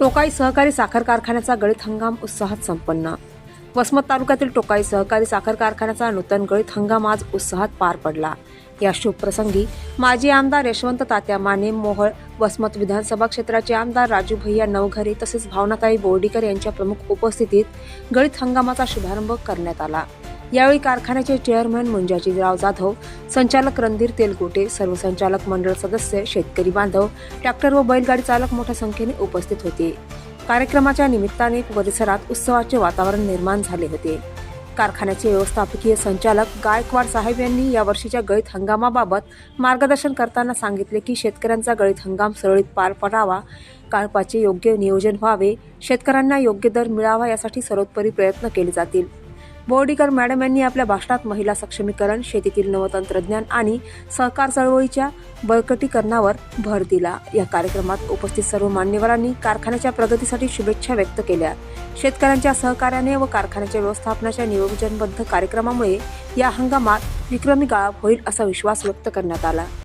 टोकाई सहकारी साखर कारखान्याचा गळीत हंगाम उत्साहात संपन्न. वसमत तालुक्यातील टोकाई सहकारी साखर कारखान्याचा नूतन गळीत हंगाम आज उत्साहात पार पडला. या शुभप्रसंगी माजी आमदार यशवंत तात्या माने मोहळ वसमत विधानसभा क्षेत्राचे आमदार राजू भैया नवघरे तसेच भावनाताई बोर्डीकर यांच्या प्रमुख उपस्थितीत गळीत हंगामाचा शुभारंभ करण्यात आला. यावेळी कारखान्याचे चेअरमन मुंजाजीराव जाधव संचालक रणधीर तेलगोटे सर्व संचालक मंडळ सदस्य शेतकरी बांधव ट्रॅक्टर व बैलगाडी चालक मोठ्या संख्येने उपस्थित होते. कार्यक्रमाच्या निमित्ताने परिसरात उत्सवाचे वातावरण निर्माण झाले होते. कारखान्याचे व्यवस्थापकीय संचालक गायकवाड साहेब यांनी या वर्षीच्या गळीत हंगामाबाबत मार्गदर्शन करताना सांगितले की शेतकऱ्यांचा गळीत हंगाम सुरळीत पार पडावा काळपाचे योग्य नियोजन व्हावे शेतकऱ्यांना योग्य दर मिळावा यासाठी सर्वोत्परी प्रयत्न केले जातील. बोर्डीकर मॅडम यांनी आपल्या भाषणात महिला सक्षमीकरण शेतीतील नवतंत्रज्ञान आणि सहकार चळवळीच्या बळकटीकरणावर भर दिला. या कार्यक्रमात उपस्थित सर्व मान्यवरांनी कारखान्याच्या प्रगतीसाठी शुभेच्छा व्यक्त केल्या. शेतकऱ्यांच्या सहकार्याने व कारखान्याच्या व्यवस्थापनाच्या नियोजनबद्ध कार्यक्रमामुळे या हंगामात विक्रमी गाळप होईल असा विश्वास व्यक्त करण्यात आला.